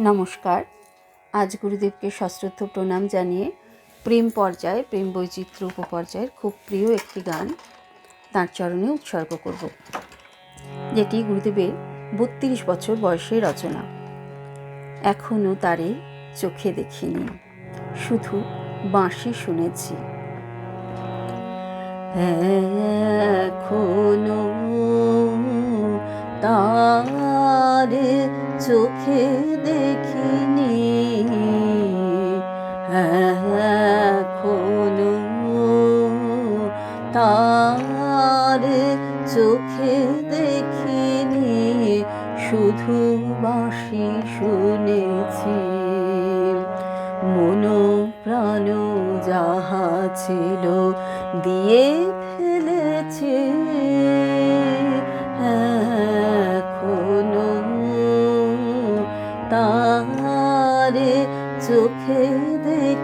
নমস্কার। আজ গুরুদেবকে সশ্রদ্ধ প্রণাম জানিয়ে প্রেম পর্যায়ে, প্রেম বৈচিত্র্য উপপর্যায়ের খুব প্রিয় একটি গান তাঁর চরণে উৎসর্গ করব, যেটি গুরুদেবের বত্রিশ বছর বয়সে রচনা। এখনও তারে চোখে দেখিনি, শুধু বাঁশি শুনেছি। এখনও তারে চোখে দেখিনি। এখনও তারে চোখে দেখিনি। শুধু বাঁশি শুনেছি। মনো প্রাণ যাহা ছিল, দিয়ে ফেলেছে।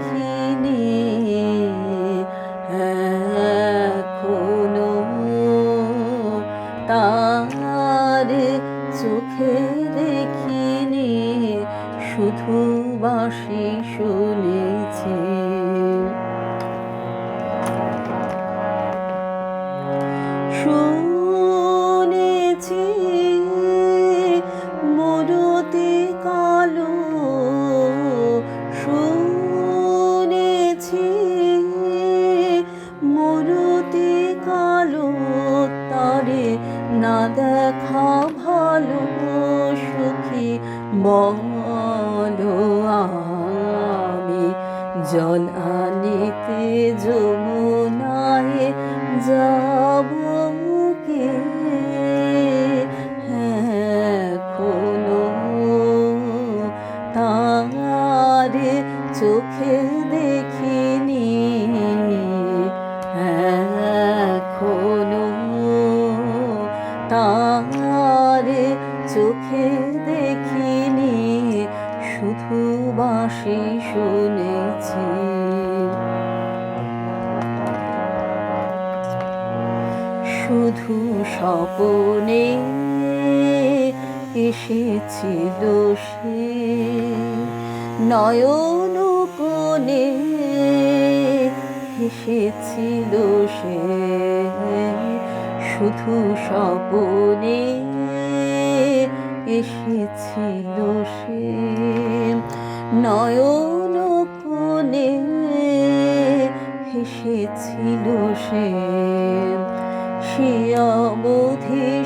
দেখিনি চোখে দেখিনি শুধু বাসি শুনেছি দেখা ভালো সুখী বলো আমি। জল আনিতে যমুনায় যাব কে এখনও তারে চোখে তারে চোখে দেখিনি শুধু বাঁশি শুনেছি। শুধু স্বপনে এসেছিল সে নয়ন কোণে এসেছিল সে। শুধু স্বপনে এসেছিল সে। নয়ন কোণে এসেছিল সে। অবধি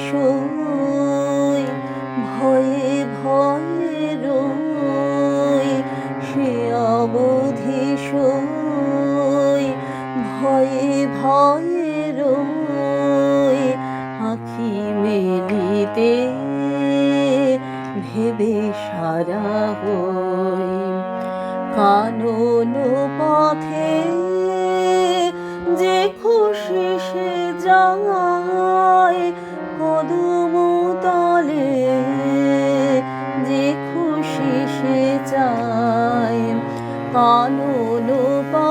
ভেবে সারা হই। কানন পথে যে খুশি সে যায় তলে যে খুশি সে চায় কানন পথে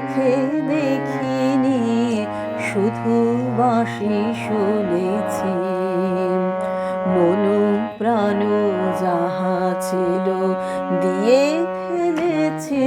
চোখে দেখিনি শুধু বাঁশি শুনেছি। মন প্রাণ যাহা ছিল দিয়ে ফেলেছি।